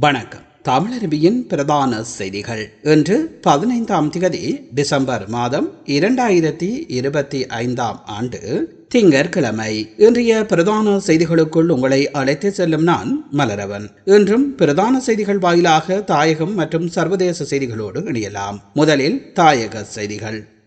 வணக்கம். தமிழருவியின் பிரதான செய்திகள். இன்று பதினைந்தாம் தேதி டிசம்பர் மாதம் இரண்டாயிரத்தி இருபத்தி ஐந்தாம் ஆண்டு திங்கட்கிழமை. இன்றைய பிரதான செய்திகளுக்குள் உங்களை அழைத்து செல்லும் நான் மலரவன். இன்றும் பிரதான செய்திகள் வாயிலாக தாயகம் மற்றும் சர்வதேச செய்திகளோடு இணையலாம். முதலில் தாயக செய்திகள்.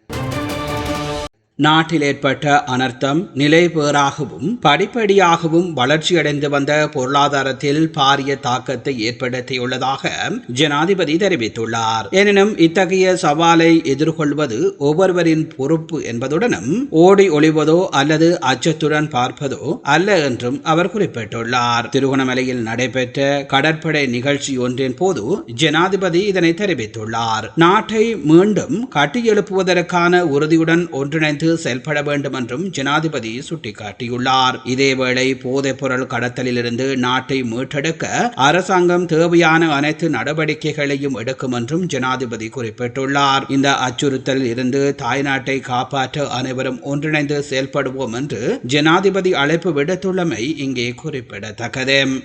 நாட்டில் ஏற்பட்ட அனர்த்தம் நிலைபேறாகவும் படிப்படியாகவும் வளர்ச்சியடைந்து வந்த பொருளாதாரத்தில் பாரிய தாக்கத்தை ஏற்படுத்தியுள்ளதாக ஜனாதிபதி தெரிவித்துள்ளார். எனினும் இத்தகைய சவாலை எதிர்கொள்வது ஒவ்வொருவரின் பொறுப்பு என்பதுடனும் ஓடி ஒளிவதோ அல்லது அச்சத்துடன் பார்ப்பதோ அல்ல என்றும் அவர் குறிப்பிட்டுள்ளார். திருகோணமலையில் நடைபெற்ற கடற்படை நிகழ்ச்சி ஒன்றின் போது ஜனாதிபதி இதனை தெரிவித்துள்ளார். நாட்டை மீண்டும் கட்டியெழுப்புவதற்கான உறுதியுடன் ஒன்றிணைந்து செயல்பட வேண்டும் என்றும் ஜனாதிபதி சுட்டிக்காட்டியுள்ளார். இதேவேளை போதைப் பொருள் கடத்தலிலிருந்து நாட்டை மீட்டெடுக்க அரசாங்கம் தேவையான அனைத்து நடவடிக்கைகளையும் எடுக்கும் என்றும் ஜனாதிபதி குறிப்பிட்டுள்ளார். இந்த அச்சுறுத்தலில் இருந்து தாய்நாட்டை காப்பாற்ற அனைவரும் ஒன்றிணைந்து செயல்படுவோம் என்று ஜனாதிபதி அழைப்பு விடுத்துள்ளமை இங்கே குறிப்பிடத்தக்கது.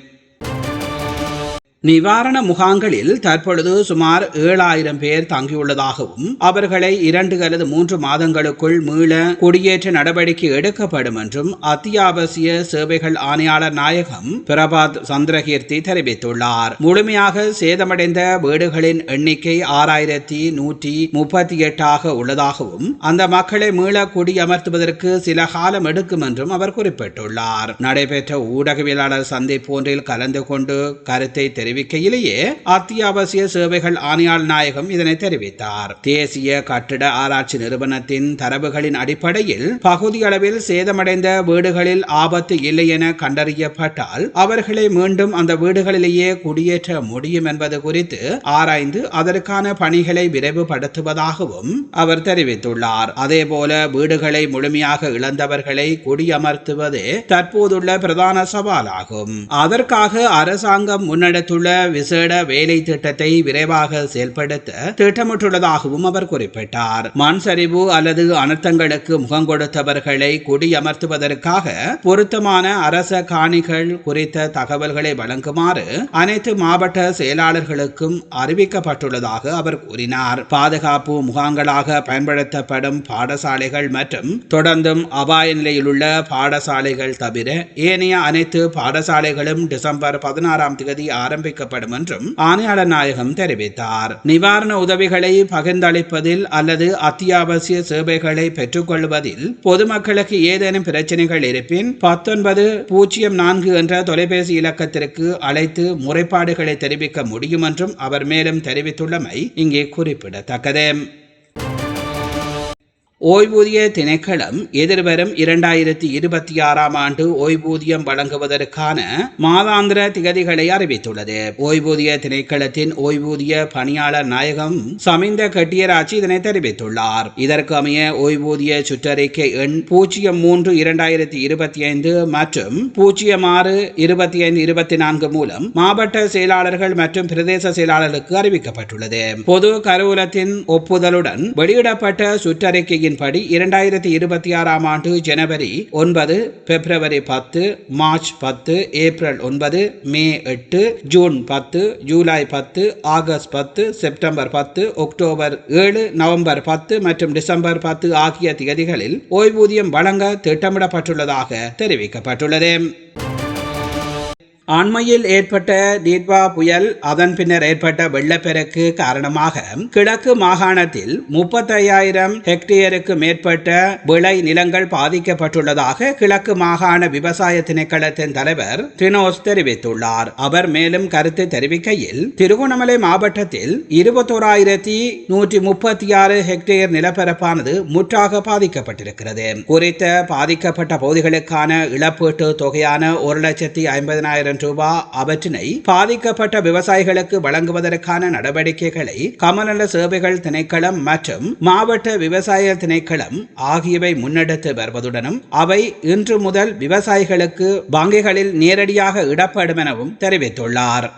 நிவாரண முகாங்களில் தற்பொழுது சுமார் ஏழாயிரம் பேர் தங்கியுள்ளதாகவும் அவர்களை இரண்டு அல்லது மூன்று மாதங்களுக்குள் மீள குடியேற்ற நடவடிக்கை எடுக்கப்படும் என்றும் அத்தியாவசிய சேவைகள் ஆணையாளர் நாயகம் பிரபாத் சந்திரகீர்த்தி தெரிவித்துள்ளார். முழுமையாக சேதமடைந்த வீடுகளின் எண்ணிக்கை ஆறாயிரத்தி நூற்றி முப்பத்தி எட்டாக உள்ளதாகவும் அந்த மக்களை மீள குடியமர்த்துவதற்கு சில காலம் எடுக்கும் என்றும் அவர் குறிப்பிட்டுள்ளார். நடைபெற்ற ஊடகவியலாளர் சந்திப்பு ஒன்றில் கலந்து கொண்டு கருத்தை தெரிவித்தார். தெரிவிக்கையிலேயே அத்தியாவசிய சேவைகள் ஆணையாள் நாயகம் இதனை தெரிவித்தார். தேசிய கட்டிட ஆராய்ச்சி நிறுவனத்தின் தரவுகளின் அடிப்படையில் பகுதி அளவில் சேதமடைந்த வீடுகளில் ஆபத்து இல்லை என கண்டறியப்பட்டால் அவர்களை மீண்டும் அந்த வீடுகளிலேயே குடியேற்ற முடியும் என்பது குறித்து ஆராய்ந்து அதற்கான பணிகளை விரைவுபடுத்துவதாகவும் அவர் தெரிவித்துள்ளார். அதேபோல வீடுகளை முழுமையாக இழந்தவர்களை குடியமர்த்துவதே தற்போதுள்ள பிரதான சவாலாகும். அதற்காக அரசாங்கம் முன்னெடுத்துள்ள விசேட வேலை திட்டத்தை விரைவாக செயல்படுத்த திட்டமிட்டுள்ளதாகவும் அவர் குறிப்பிட்டார். மண் சரிவு அல்லது அனர்த்தங்களுக்கு முகம் கொடுத்தவர்களை குடியமர்த்துவதற்காக பொருத்தமான அரச காணிகள் குறித்த தகவல்களை வழங்குமாறு அனைத்து மாவட்ட செயலாளர்களுக்கும் அறிவிக்கப்பட்டுள்ளதாக அவர் கூறினார். பாதுகாப்பு முகாம்களாக பயன்படுத்தப்படும் பாடசாலைகள் மற்றும் தொடர்ந்தும் அபாய நிலையில் உள்ள பாடசாலைகள் தவிர ஏனைய அனைத்து பாடசாலைகளும் டிசம்பர் பதினாறாம் தேதி ஆரம்பிக்கப்படும் என்றும் ஆணையாளர் நாயகம் தெரிவித்தார். நிவாரண உதவிகளை பகிர்ந்தளிப்பதில் அல்லது அத்தியாவசிய சேவைகளை பெற்றுக்கொள்வதில் பொதுமக்களுக்கு ஏதேனும் பிரச்சனைகள் இருப்பின் பத்தொன்பது பூஜ்ஜியம் நான்கு என்ற தொலைபேசி இலக்கத்திற்கு அழைத்து முறைப்பாடுகளை தெரிவிக்க முடியும் என்றும் அவர் மேலும் தெரிவித்துள்ளமை இங்கே குறிப்பிடத்தக்கது. ஓய்வூதிய திணைக்களம் எதிர்வரும் இரண்டாயிரத்தி இருபத்தி ஆறாம் ஆண்டு ஓய்வூதியம் வழங்குவதற்கான மாதாந்திர திகதிகளை அறிவித்துள்ளது. ஓய்வூதிய திணைக்களத்தின் ஓய்வூதிய பணியாளர் நாயகம் சமிந்த கட்டியராட்சி இதனை தெரிவித்துள்ளார். இதற்கு அமைய ஓய்வூதிய சுற்றறிக்கை எண் பூஜ்ஜியம் மூன்று இரண்டாயிரத்தி இருபத்தி ஐந்து மற்றும் பூஜ்ஜியம் ஆறு இருபத்தி ஐந்து இருபத்தி நான்கு மூலம் மாவட்ட செயலாளர்கள் மற்றும் பிரதேச செயலாளர்களுக்கு அறிவிக்கப்பட்டுள்ளது. பொது கருவூலத்தின் ஒப்புதலுடன் வெளியிடப்பட்ட சுற்றறிக்கையின் படி இரண்டாயிரத்தி இருபத்தி ஆறாம் ஆண்டு ஜனவரி ஒன்பது பிப்ரவரி பத்து மார்ச் பத்து ஏப்ரல் ஒன்பது மே எட்டு ஜூன் பத்து ஜூலை பத்து ஆகஸ்ட் பத்து செப்டம்பர் பத்து அக்டோபர் ஏழு நவம்பர் பத்து மற்றும் டிசம்பர் பத்து ஆகிய தேதிகளில் ஓய்வூதியம் வழங்க திட்டமிடப்பட்டுள்ளதாக தெரிவிக்கப்பட்டுள்ளது. அண்மையில் ஏற்பட்ட தீட்வா புயல் அதன் பின்னர் ஏற்பட்ட வெள்ளப்பெருக்கு காரணமாக கிழக்கு மாகாணத்தில் முப்பத்தையாயிரம் ஹெக்டேருக்கு மேற்பட்ட விளை நிலங்கள் பாதிக்கப்பட்டுள்ளதாக கிழக்கு மாகாண விவசாய திணைக்களத்தின் தலைவர் தினோஸ் தெரிவித்துள்ளார். அவர் மேலும் கருத்து தெரிவிக்கையில் திருகோணமலை மாவட்டத்தில் இருபத்தோராயிரத்தி நூற்றி முப்பத்தி ஆறு ஹெக்டேர் நிலப்பரப்பானது முற்றாக பாதிக்கப்பட்டிருக்கிறது. குறித்த பாதிக்கப்பட்ட பகுதிகளுக்கான இழப்பீட்டு தொகையான ஒரு லட்சத்தி ஐம்பதனாயிரம் லட்சம் ரூபாய் அவற்றினை பாதிக்கப்பட்ட விவசாயிகளுக்கு வழங்குவதற்கான நடவடிக்கைகளை கமநல சேவைகள் திணைக்களம் மற்றும் மாவட்ட விவசாய திணைக்களம் ஆகியவை முன்னெடுத்து வருவதுடனும் அவை இன்று முதல் விவசாயிகளுக்கு வங்கிகளில் நேரடியாக இடப்படும் எனவும் தெரிவித்துள்ளார்.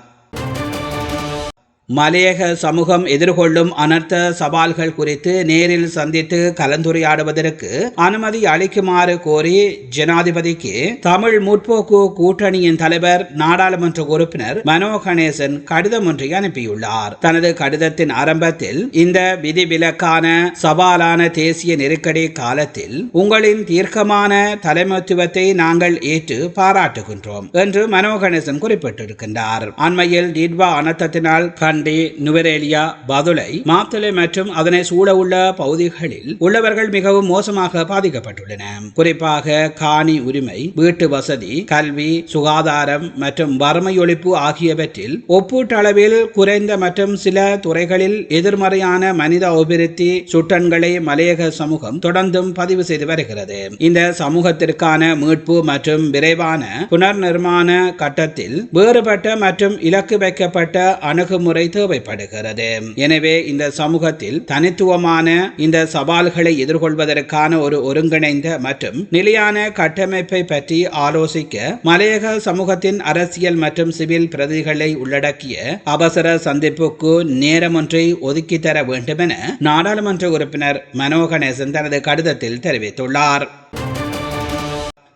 மலையக சமூகம் எதிர்கொள்ளும் அனர்த்த சவால்கள் குறித்து நேரில் சந்தித்து கலந்துரையாடுவதற்கு அனுமதி அளிக்குமாறு கோரி ஜனாதிபதிக்கு தமிழ் முற்போக்கு கூட்டணியின் தலைவர் நாடாளுமன்ற உறுப்பினர் மனோ கணேசன் கடிதம் ஒன்றை அனுப்பியுள்ளார். தனது கடிதத்தின் ஆரம்பத்தில் இந்த விதிவிலக்கான சவாலான தேசிய நெருக்கடி காலத்தில் உங்களின் தீர்க்கமான தலைமைத்துவத்தை நாங்கள் ஏற்று பாராட்டுகின்றோம் என்று மனோ கணேசன் குறிப்பிட்டிருக்கின்றார். அண்மையில் டிட்வா அனர்த்தத்தினால் கண்டி நுவரேலியா பதுளை மாத்தளை மற்றும் அதனை சூழவுள்ள பகுதிகளில் உள்ளவர்கள் மிகவும் மோசமாக பாதிக்கப்பட்டுள்ளன குறிப்பாக காணி உரிமை வீட்டு வசதி கல்வி சுகாதாரம் மற்றும் வறுமை ஒழிப்பு ஆகியவற்றில் ஒப்பீட்டளவில் குறைந்த மற்றும் சில துறைகளில் எதிர்மறையான மனித அபிவிருத்தி சுட்டன்களை மலையக சமூகம் தொடர்ந்தும் பதிவு செய்து வருகிறது. இந்த சமூகத்திற்கான மீட்பு மற்றும் விரைவான புனர் நிர்மாண கட்டத்தில் வேறுபட்ட மற்றும் இலக்கு வைக்கப்பட்ட அணுகுமுறை தேவைப்படுகிறது. எனவே இந்த சமூகத்தில் தனித்துவமான இந்த சவால்களை எதிர்கொள்வதற்கான ஒரு ஒருங்கிணைந்த மற்றும் நிலையான கட்டமைப்பை பற்றி ஆலோசிக்க மலையக சமூகத்தின் அரசியல் மற்றும் சிவில் பிரதிகளை உள்ளடக்கிய அவசர சந்திப்புக்கு நேரம் ஒன்றை ஒதுக்கி தர வேண்டும் என நாடாளுமன்ற உறுப்பினர் மனோகணேசன் தனது கடிதத்தில் தெரிவித்துள்ளார்.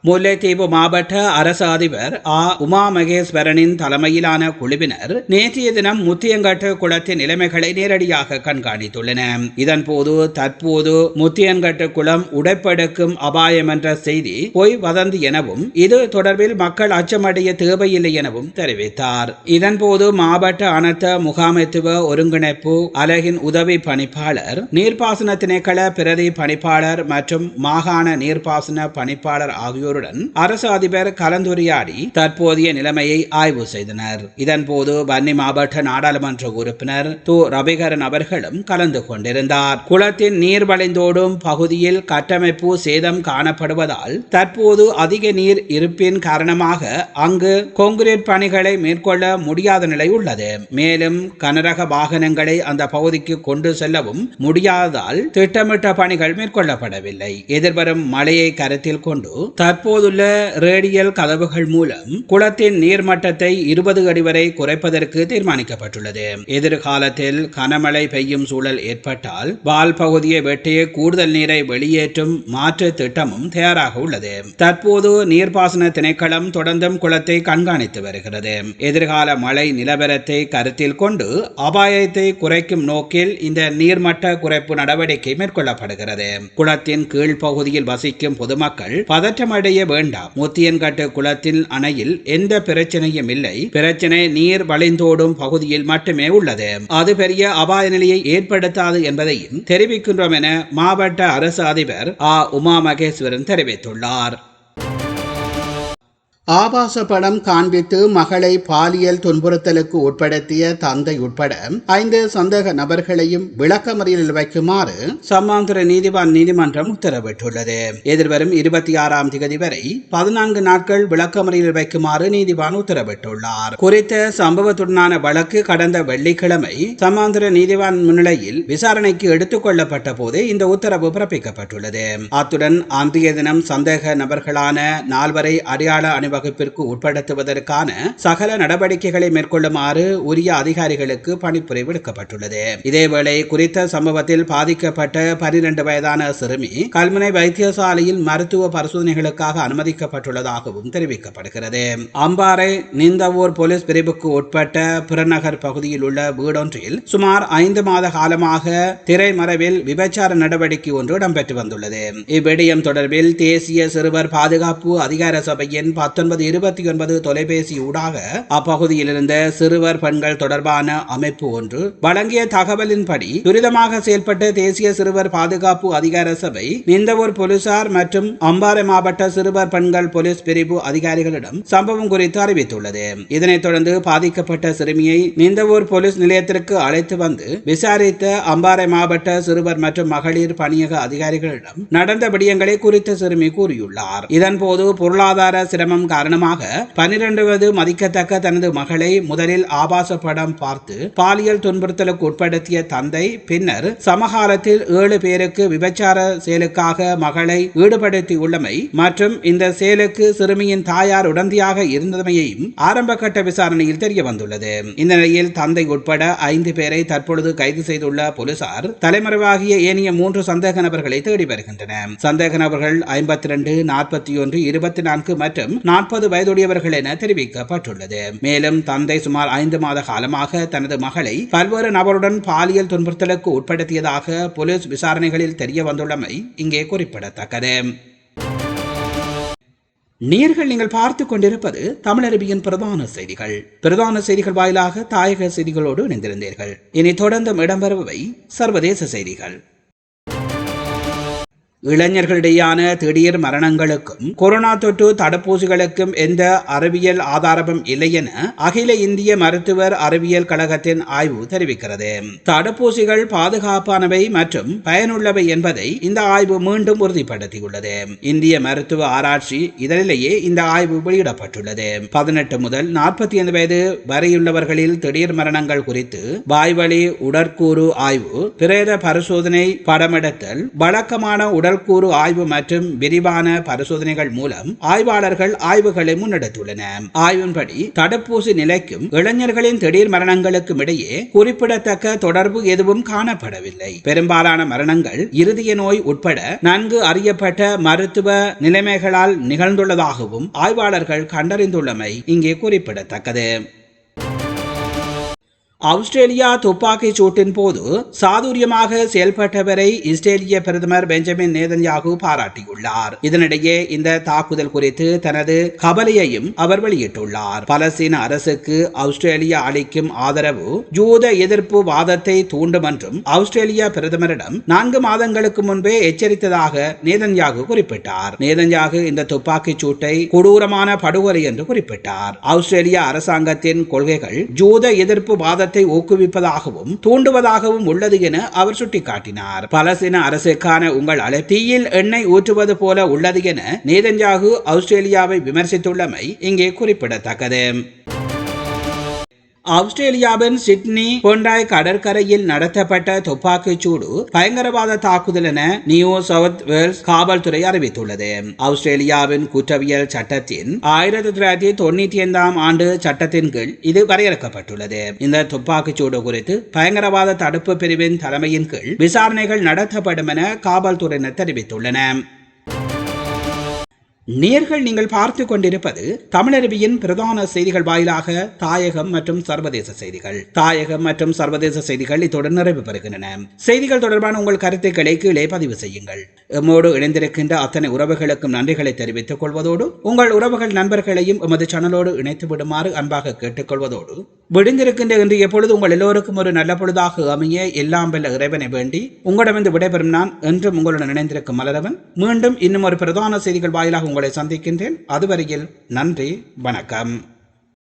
முல்லைத்தீவு மாவட்ட அரசு அதிபர் ஆ. உமா மகேஸ்வரனின் தலைமையிலான குழுவினர் நேற்றைய தினம் முத்தியங்கட்டு குளத்தின் நிலைமைகளை நேரடியாக கண்காணித்துள்ளனர் இதன்போது தற்போது முத்தியன்கட்டு குளம் உடைப்படுக்கும் அபாயம் என்ற செய்தி பொய் வதந்தி எனவும் இது தொடர்பில் மக்கள் அச்சமடைய தேவையில்லை எனவும் தெரிவித்தார். இதன்போது மாவட்ட அனர்த்த முகாமைத்துவ ஒருங்கிணைப்பு அலகின் உதவி பணிப்பாளர் நீர்ப்பாசன திணைக்கள பிரதி பணிப்பாளர் மற்றும் மாகாண நீர்ப்பாசன பணிப்பாளர் ஆகியோர் ஆகியோருடன் அரசு அதிபர் கலந்துரையாடி தற்போதைய நிலைமையை ஆய்வு செய்தனர். இதன்போது வன்னி மாவட்ட நாடாளுமன்ற உறுப்பினர் து. ரவிகரன் அவர்களும் கலந்து கொண்டிருந்தார். குளத்தின் நீர் வளைந்தோடும் பகுதியில் கட்டமைப்பு சேதம் காணப்படுவதால் தற்போது அதிக நீர் இருப்பின் காரணமாக அங்கு கொங்கிரீட் பணிகளை மேற்கொள்ள முடியாத நிலை உள்ளது. மேலும் கனரக வாகனங்களை அந்த பகுதிக்கு கொண்டு செல்லவும் முடியாததால் திட்டமிட்ட பணிகள் மேற்கொள்ளப்படவில்லை. எதிர்வரும் மழையை கருத்தில் கொண்டு தற்போது தற்போதுள்ள ரேடியல் கதவுகள் மூலம் குளத்தின் நீர்மட்டத்தை இருபது அடி வரை குறைப்பதற்கு தீர்மானிக்கப்பட்டுள்ளது. எதிர்காலத்தில் கனமழை பெய்யும் சூழல் ஏற்பட்டால் வால் பகுதியை வெட்டி கூடுதல் நீரை வெளியேற்றும் மாற்று திட்டமும் தயாராக உள்ளது. தற்போது நீர்ப்பாசன திணைக்களம் தொடர்ந்தும் குளத்தை கண்காணித்து வருகிறது. எதிர்கால மழை நிலவரத்தை கருத்தில் கொண்டு அபாயத்தை குறைக்கும் நோக்கில் இந்த நீர்மட்ட குறைப்பு நடவடிக்கை மேற்கொள்ளப்படுகிறது. குளத்தின் கீழ்ப்பகுதியில் வசிக்கும் பொதுமக்கள் பதற்றமடை அடைய வேண்டாம். முத்தியன்காட்டு குளத்தில் அணையில் எந்த பிரச்சனையும் இல்லை. பிரச்சனை நீர் வழிந்தோடும் பகுதியில் மட்டுமே உள்ளது. அது பெரிய அபாய நிலையை ஏற்படுத்தாது என்பதையும் தெரிவிக்கின்றோம் என மாவட்ட அரசு அதிபர் ஆ. உமா மகேஸ்வரன் தெரிவித்துள்ளார். ஆபாச படம் காண்பித்து மகளை பாலியல் துன்புறுத்தலுக்கு உட்படுத்திய தந்தை உட்பட ஐந்து சந்தேக நபர்களையும் விளக்கமறியலில் வைக்குமாறு சம்மாந்திர நீதிவான் நீதிமன்றம் உத்தரவிட்டுள்ளது. எதிர்வரும் இருபத்தி ஆறாம் தேதி வரை பதினான்கு நாட்கள் விளக்கமறியலில் வைக்குமாறு நீதிவான் உத்தரவிட்டுள்ளார். குறித்த சம்பவத்துடனான வழக்கு கடந்த வெள்ளிக்கிழமை சம்மாந்திர நீதிவான் முன்னிலையில் விசாரணைக்கு எடுத்துக் கொள்ளப்பட்ட போது இந்த உத்தரவு பிறப்பிக்கப்பட்டுள்ளது. அத்துடன் அன்றைய தினம் சந்தேக நபர்களான நால்வரை அடையாள அணிவகுப்பு வகுப்பிற்கு உட்படுத்துவதற்கான சகல நடவடிக்கைகளை மேற்கொள்ளுமாறு உரிய அதிகாரிகளுக்கு பணிப்புரை விடுக்கப்பட்டுள்ளது இதேவேளை குறித்த சம்பவத்தில் பாதிக்கப்பட்ட பனிரெண்டு வயதான சிறுமி கல்முனை வைத்தியசாலையில் மருத்துவ பரிசோதனைகளுக்காக அனுமதிக்கப்பட்டுள்ளதாகவும் தெரிவிக்கப்படுகிறது. அம்பாறை நிந்தவூர் போலீஸ் பிரிவுக்கு உட்பட்ட புறநகர் பகுதியில் உள்ள வீடொன்றில் சுமார் ஐந்து மாத காலமாக திரைமறைவில் விபச்சார நடவடிக்கை ஒன்று இடம்பெற்று வந்துள்ளது. இவ்விடயம் தொடர்பில் தேசிய சிறுவர் பாதுகாப்பு அதிகார சபையின் பத்தொன்பது இருபத்தி ஒன்பது தொலைபேசி ஊடாக அப்பகுதியில் இருந்த சிறுவர் பெண்கள் தொடர்பான அமைப்பு ஒன்று வழங்கிய தகவலின்படி துரிதமாக செயல்பட்ட தேசிய சிறுவர் பாதுகாப்பு அதிகார சபை நிந்தவூர் போலீசார் மற்றும் அம்பாறை மாவட்ட சிறுவர் பெண்கள் போலீஸ் பிரிவு அதிகாரிகளிடம் சம்பவம் குறித்து அறிவித்துள்ளது. இதனைத் தொடர்ந்து பாதிக்கப்பட்ட சிறுமியை நிந்தவூர் போலீஸ் நிலையத்திற்கு அழைத்து வந்து விசாரித்த அம்பாறை மாவட்ட சிறுவர் மற்றும் மகளிர் பணியக அதிகாரிகளிடம் நடந்த விடயங்களை குறித்த சிறுமி கூறியுள்ளார். இதன்போது பொருளாதார சிரமம் காரணமாக பனிரெண்டாவது மதிக்கத்தக்க தனது மகளை முதலில் ஆபாச படம் பார்த்து பாலியல் துன்புறுத்தலுக்கு உட்படுத்திய தந்தை பின்னர் சமகாலத்தில் ஏழு பேருக்கு விபச்சார செயலுக்காக மகளை ஈடுபடுத்தியுள்ளமை மற்றும் இந்த செயலுக்கு சிறுமியின் தாயார் உடந்தையாக இருந்தமையையும் ஆரம்ப கட்ட விசாரணையில் தெரிய வந்துள்ளது இந்த நிலையில் தந்தை உட்பட ஐந்து பேரை தற்பொழுது கைது செய்துள்ள போலீசார் தலைமறைவாகிய ஏனைய மூன்று சந்தேக நபர்களை தேடி வருகின்றனர். சந்தேக நபர்கள் ஐம்பத்தி ரெண்டு நாற்பத்தி ஒன்று இருபத்தி நான்கு மற்றும் நாற்பது வயதுடையவர்கள் என தெரிவிக்கப்பட்டுள்ளது. மேலும் தந்தை சுமார் ஐந்து மாத காலமாக தனது மகளை பல்வேறு நபருடன் பாலியல் துன்புறுத்தலுக்கு உட்படுத்தியதாக போலீஸ் விசாரணைகளில் தெரிய வந்துள்ளமை இங்கே குறிப்பிடத்தக்கது. நேர்கள் நீங்கள் பார்த்து கொண்டிருப்பது தமிழரபியின் பிரதான செய்திகள். பிரதான செய்திகள் வாயிலாக தாயக செய்திகளோடு இணைந்திருந்தீர்கள். இனி தொடர்ந்தும் இடம்பெறுபவை சர்வதேச செய்திகள். இளைஞர்களிடையான திடீர் மரணங்களுக்கும் கொரோனா தொற்று தடுப்பூசிகளுக்கும் எந்த அறிவியல் ஆதாரமும் இல்லை என அகில இந்திய மருத்துவர் அறிவியல் கழகத்தின் ஆய்வு தெரிவிக்கிறது. தடுப்பூசிகள் பாதுகாப்பானவை மற்றும் பயனுள்ளவை என்பதை இந்த ஆய்வு மீண்டும் உறுதிப்படுத்தியுள்ளது. இந்திய மருத்துவ ஆராய்ச்சி இதழிலேயே இந்த ஆய்வு வெளியிடப்பட்டுள்ளது. பதினெட்டு முதல் நாற்பத்தி ஐந்து வயது வரையுள்ளவர்களில் திடீர் மரணங்கள் குறித்து வாய்வழி உடற்கூறு ஆய்வு பிரேத பரிசோதனை படமெடுத்தல் வழக்கமான உடற்கூறு ஆய்வு மற்றும் விரிவான பரிசோதனைகள் மூலம் ஆய்வாளர்கள் ஆய்வுகளை முன்னெடுத்துள்ளனர். ஆய்வின்படி தடுப்பூசி நிலைக்கும் இளைஞர்களின் திடீர் மரணங்களுக்கும் இடையே குறிப்பிடத்தக்க தொடர்பு எதுவும் காணப்படவில்லை. பெரும்பாலான மரணங்கள் இருதய நோய் உட்பட நன்கு அறியப்பட்ட மருத்துவ நிலைமைகளால் நிகழ்ந்துள்ளதாகவும் ஆய்வாளர்கள் கண்டறிந்துள்ளமை இங்கே குறிப்பிடத்தக்கது. ஆஸ்திரேலியா துப்பாக்கிச் சூட்டின் போது சாதுரியமாக செயல்பட்டவரை இஸ்ரேலிய பிரதமர் பெஞ்சமின் நேதன்யாகு பாராட்டியுள்ளார். இதனிடையே இந்த தாக்குதல் குறித்து தனது கவலையையும் அவர் வெளியிட்டுள்ளார். பலஸ்தீன அரசுக்கு ஆஸ்திரேலியா அளிக்கும் ஆதரவு ஜூத எதிர்ப்பு வாதத்தை தூண்டும் என்றும் ஆஸ்திரேலிய பிரதமரிடம் நான்கு மாதங்களுக்கு முன்பே எச்சரித்ததாக நேதன்யாகு குறிப்பிட்டார். நேதன்யாகு இந்த துப்பாக்கிச் சூட்டை கொடூரமான படுகொலை என்று குறிப்பிட்டார். ஆஸ்திரேலிய அரசாங்கத்தின் கொள்கைகள் ஜூத எதிர்ப்பு வாதத்தை ஊக்குவிப்பதாகவும் தூண்டுவதாகவும் உள்ளது என அவர் சுட்டிக்காட்டினார். பலஸ்தீன அரசுக்கான உங்கள் அழை தீயில் எண்ணெய் ஊற்றுவது போல உள்ளது என நேதன்யாகு ஆஸ்திரேலியாவை விமர்சித்துள்ளமை இங்கே குறிப்பிடத்தக்கது. ஆஸ்திரேலியாவின் சிட்னி பொண்டாய் கடற்கரையில் நடத்தப்பட்ட துப்பாக்கிச் சூடு பயங்கரவாத தாக்குதல் என நியூ சவுத் வேல்ஸ் காவல்துறை அறிவித்துள்ளது. ஆஸ்திரேலியாவின் குற்றவியல் சட்டத்தின் ஆயிரத்தி தொள்ளாயிரத்தி தொண்ணூத்தி ஐந்தாம் ஆண்டு சட்டத்தின் கீழ் இது வரையறுக்கப்பட்டுள்ளது. இந்த துப்பாக்கிச் சூடு குறித்து பயங்கரவாத தடுப்பு பிரிவின் தலைமையின் கீழ் விசாரணைகள் நடத்தப்படும் என காவல்துறையினர் தெரிவித்துள்ளனர். நேர்கள் நீங்கள் பார்த்து கொண்டிருப்பது தமிழருவியின் பிரதான செய்திகள் வாயிலாக தாயகம் மற்றும் சர்வதேச செய்திகள். தாயகம் மற்றும் சர்வதேச செய்திகள் இத்துடன் நிறைவு பெறுகின்றன. செய்திகள் தொடர்பான உங்கள் கருத்துக்களை கீழே பதிவு செய்யுங்கள். எம்மோடு இணைந்திருக்கின்ற அத்தனை உறவுகளுக்கும் நன்றிகளை தெரிவித்துக் கொள்வதோடு உங்கள் உறவுகள் நண்பர்களையும் எமது சேனலோடு இணைத்து விடுமாறு அன்பாக கேட்டுக்கொள்வதோடு விடுந்திருக்கின்ற இன்று எப்பொழுது உங்கள் எல்லோருக்கும் ஒரு நல்ல பொழுதாக அமைய எல்லாம் வெல்ல இறைவனை வேண்டி உங்களிடமிருந்து விடைபெறும் நான் என்றும் உங்களுடன் இணைந்திருக்கும் மலரவன். மீண்டும் இன்னும் ஒரு பிரதான செய்திகள் வாயிலாக உங்களை சந்திக்கின்றேன். அதுவரையில் நன்றி வணக்கம்.